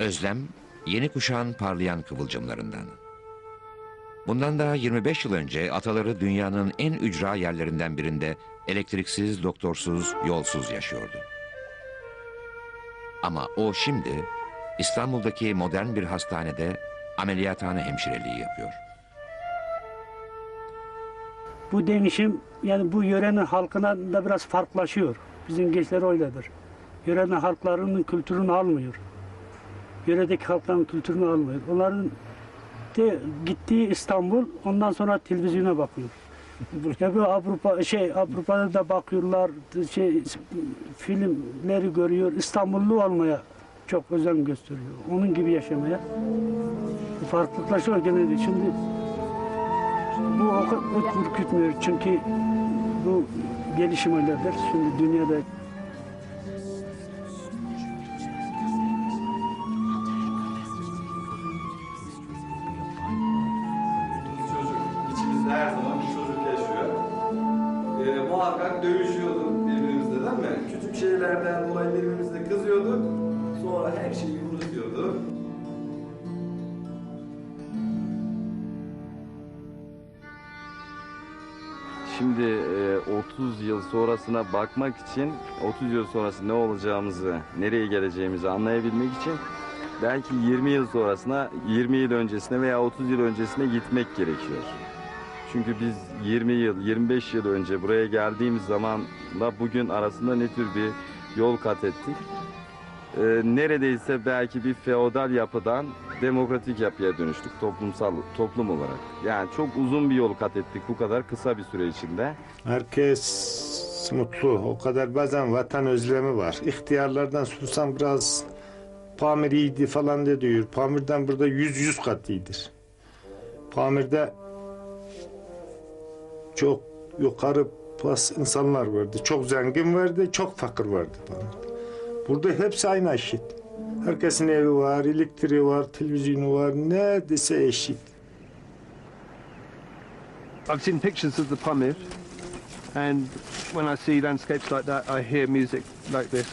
Özlem, yeni kuşağın parlayan kıvılcımlarından. Bundan daha 25 yıl önce ataları dünyanın en ücra yerlerinden birinde elektriksiz, doktorsuz, yolsuz yaşıyordu. Ama o şimdi İstanbul'daki modern bir hastanede ameliyathane hemşireliği yapıyor. Bu değişim yani bu yörenin halkına da biraz farklılaşıyor. Bizim gençler öyledir. Yörenin halklarının kültürünü almıyor. Yöredeki halkların kültürünü almıyor. Onların de gittiği İstanbul ondan sonra televizyona bakıyor. Ya bu Avrupa şey Avrupa'da da bakıyorlar şey filmleri görüyor. İstanbullu olmaya çok özen gösteriyor. Onun gibi yaşamaya. Farklılıklaşıyor gene de. Şimdi bu o kadar ürkütmüyor çünkü bu gelişim öyledir. Şimdi dünyada muhakkak dövüşüyorduk birbirimizle değil mi? Küçük şeylerden dolayı birbirimize kızıyorduk. Sonra her şeyi unutuyorduk. Şimdi e, 30 yıl sonrasına bakmak için 30 yıl sonrası ne olacağımızı, nereye geleceğimizi anlayabilmek için belki 20 yıl sonrasına, 20 yıl öncesine veya 30 yıl öncesine gitmek gerekiyor. Çünkü biz 20 yıl, 25 yıl önce buraya geldiğimiz zamanla bugün arasında ne tür bir yol kat ettik. E, neredeyse belki bir feodal yapıdan demokratik yapıya dönüştük toplumsal toplum olarak. Yani çok uzun bir yol kat ettik bu kadar kısa bir süre içinde. Herkes mutlu. O kadar bazen vatan özlemi var. İhtiyarlardan sussam biraz Pamir iyiydi falan de diyor. Pamir'den burada yüz yüz kat iyidir. Pamir'de çok yukarı pas insanlar vardı. Çok zengin vardı, çok fakir vardı Pamir'de. Burada hepsi aynı eşit. Herkesin evi var, elektriği var, televizyonu var. Ne dese eşit. I've seen pictures of the Pamir, and when I see landscapes like that, I hear music like this.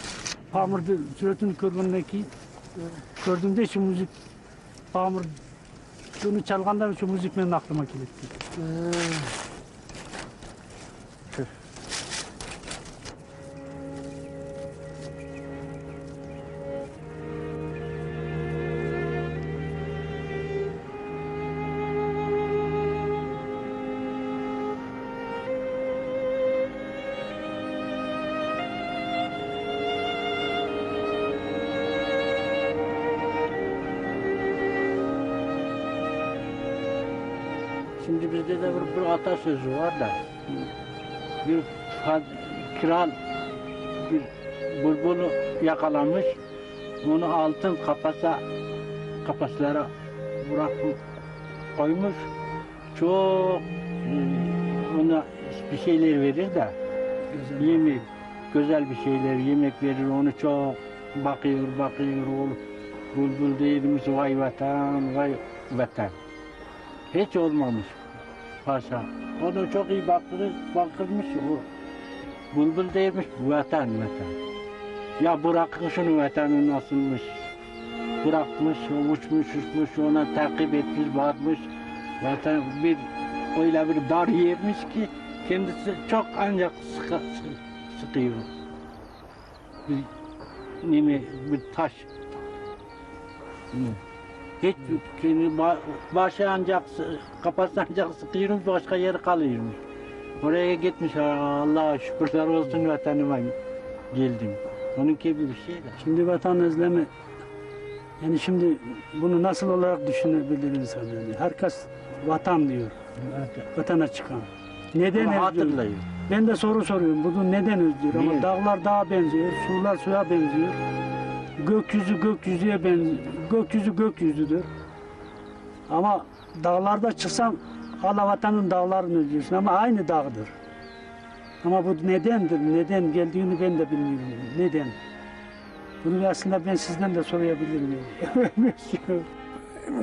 Pamır'da suratını gördüğümdeki gördüğümde şu müzik Pamır bunu çalganda şu müzik benim aklıma geldi. Şimdi bizde de bir, bir atasözü var da. Bir kral bir bulbulu yakalamış onu altın kapasa kapaslara bırakıp koymuş. Çok e, ona bir şeyler verir de. Yemek güzel bir şeyler yemek verir onu çok bakıyor bakıyor. O bulbul değilmiş vay vatan vay vatan hiç olmamış paşa. O da çok iyi bakılır, bakılmış o. Bulbul değilmiş vatan vatan. Ya bırakın şunu vatanı nasılmış. Bırakmış, uçmuş uçmuş ona takip etmiş bakmış. Vatan bir öyle bir dar yermiş ki kendisi çok ancak sıkı, sıkı- sıkıyor. Bir, ne bir taş. Hı. Hiç başı ancak sı- kafası ancak sıkıyormuş başka yeri kalıyormuş. Oraya gitmiş "Aa, Allah'a şükürler olsun vatanıma geldim. Onun gibi bir şey de. Şimdi vatan özlemi yani şimdi bunu nasıl olarak düşünebilir insan yani? Herkes vatan diyor. Vatana çıkan. Neden hatırlayın. Ben de soru soruyorum. Bunu neden özlüyor? Ama dağlar dağa benziyor, sular suya benziyor. Gökyüzü gökyüzüye benziyor. Gökyüzü gökyüzüdür. Ama dağlarda çıksan hala vatanın dağlarını özlüyorsun ama aynı dağdır. Ama bu nedendir? Neden geldiğini ben de bilmiyorum. Neden? Bunu aslında ben sizden de sorabilir miyim?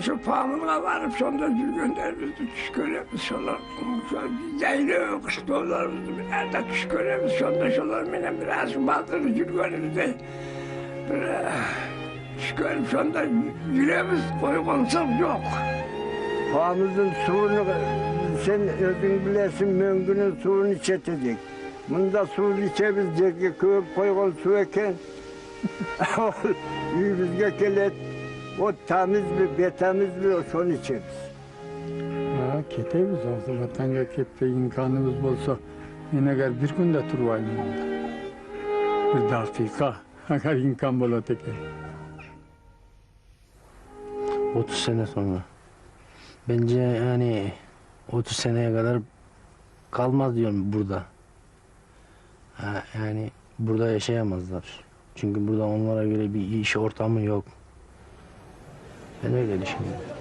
Şu pahamına varıp sonra göndermişti. Tüşkölemiş sonra. Zeyli kışlalarımızı bir nerede tüşkölemiş sonra sonra benim biraz baldırı gül gönderdi. çıkarım şu anda yüreğimiz koygansız yok. Bağımızın suyunu sen özün bilesin möngünün suyunu içetecek. Bunda suyunu içemeyecek köp koygan su eken. Yüzüzge kelet. O temiz mi, betemiz mi o şunu içeriz. Ha, ketemiz olsa vatanga ketpe imkanımız olsa yine gel bir günde turvaylı Bir dakika agar imkan bola teke. 30 sene sonra. Bence yani 30 seneye kadar kalmaz diyorum burada. Ha, yani burada yaşayamazlar. Çünkü burada onlara göre bir iş ortamı yok. Ben öyle düşünüyorum.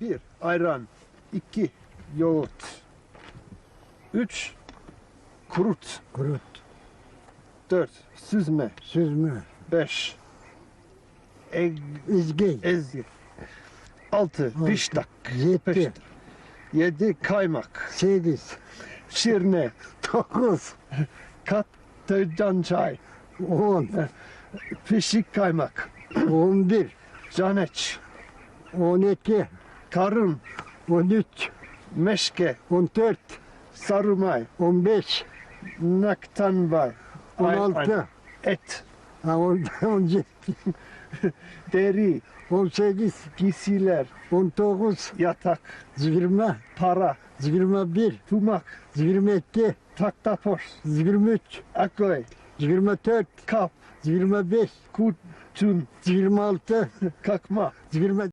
Bir, ayran. iki yoğurt. Üç, kurut. Kurut, Dört, süzme. süzme, Beş, eg, izgi, ezgi. Altı, piştak. yedi, Yedi, kaymak. sekiz, Şirne. dokuz, Patlıcan çay. on, Pişik kaymak. on bir, Caneç. on iki, On üç, Meşke. on dört, Sarımay. on beş, Naktanbay. on Ay- ay- Et. ha, on, on yedi, Deri. on sekiz, Giysiler. on dokuz, Yatak. yirmi, Para. yirmi bir, Tumak. yirmi iki, Taktapos. yirmi üç, Akoy. yirmi dört, Kap. yirmi beş, Kutun. yirmi altı, Kakma. yirmi